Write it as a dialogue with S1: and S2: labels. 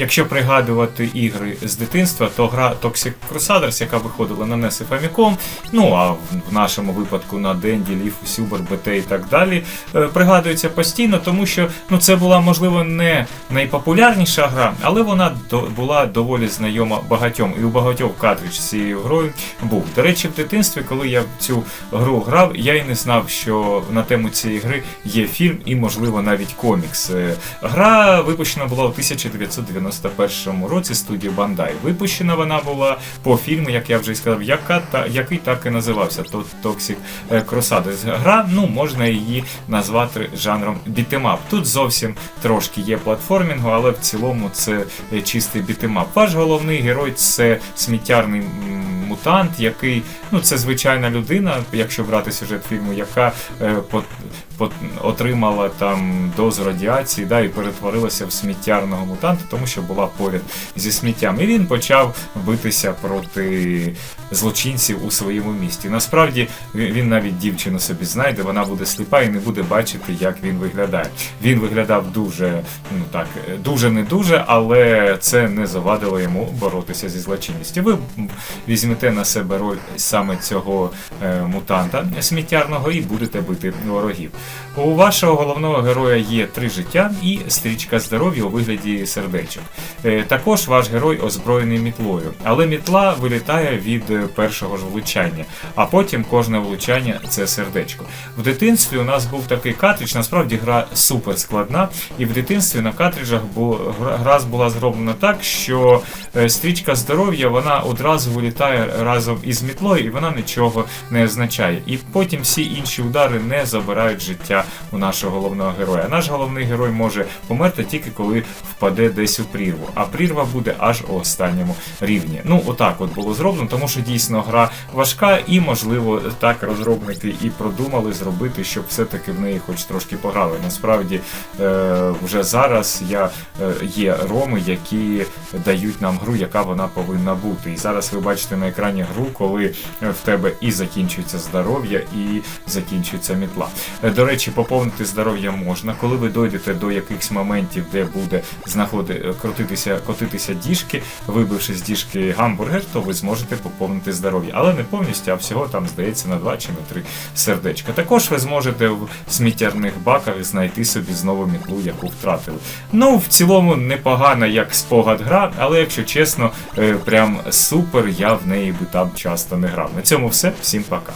S1: якщо пригадувати ігри з дитинства, то гра Toxic Crusaders, яка виходила на NES і Famicom, ну а в нашому випадку на Денді, Ліфу, Сюбер, БТ і так далі, е, пригадується постійно, тому що ну, це була, можливо, не найпопулярніша гра, але вона до, була доволі знайома багатьом, і у багатьох картридж з цією грою був. До речі, в дитинстві, коли я в цю гру грав, я й не знав, що на тему цієї гри є фільм і, можливо, навіть комікс. Е, Гра випущена була у 1991 році студією Bandai. Випущена вона була по фільму, як я вже й сказав, яка та який так і називався то Toxic Crusaders. Гра, ну можна її назвати жанром бітемап. Тут зовсім трошки є платформінгу, але в цілому це е, чистий бітемап. Ваш головний герой це сміттярний мутант, який ну це звичайна людина, якщо брати сюжет фільму, яка е, по, отримала там дозу радіації, да, і перетворилася в сміттярного мутанта, тому що була поряд зі сміттям. І він почав битися проти злочинців у своєму місті. Насправді він навіть дівчину собі знайде, вона буде сліпа і не буде бачити, як він виглядає. Він виглядав дуже, ну так, дуже не дуже, але це не завадило йому боротися зі злочинністю. Ви візьмете на себе роль саме цього е, мутанта сміттярного і будете бити ворогів. У вашого головного героя є три життя і стрічка здоров'я у вигляді сердечок. Е, також ваш герой озброєний мітлою, але мітла вилітає від першого ж влучання, а потім кожне влучання це сердечко. В дитинстві у нас був такий картридж, насправді гра супер складна, і в дитинстві на картриджах гра була зроблена так, що е, стрічка здоров'я вона одразу вилітає разом із мітлою, і вона нічого не означає. І потім всі інші удари не забирають життя у нашого головного героя. Наш головний герой може померти тільки коли впаде десь у прірву, а прірва буде аж у останньому рівні. Ну, отак от було зроблено, тому що дійсно гра важка, і можливо так розробники і продумали зробити, щоб все-таки в неї хоч трошки пограли. Насправді е, вже зараз я, е, є роми, які дають нам гру, яка вона повинна бути. І зараз ви бачите на екрані гру, коли е, в тебе і закінчується здоров'я, і закінчується мітла. Е, До речі, поповнити здоров'я можна, коли ви дойдете до якихось моментів, де буде знаходи, крутитися, котитися діжки, вибивши з діжки гамбургер, то ви зможете поповнити здоров'я. Але не повністю, а всього там здається на 2 чи на 3 сердечка. Також ви зможете в сміттярних баках знайти собі знову мітлу, яку втратили. Ну, в цілому непогана як спогад гра, але якщо чесно, е, прям супер, я в неї би там часто не грав. На цьому все. Всім пока.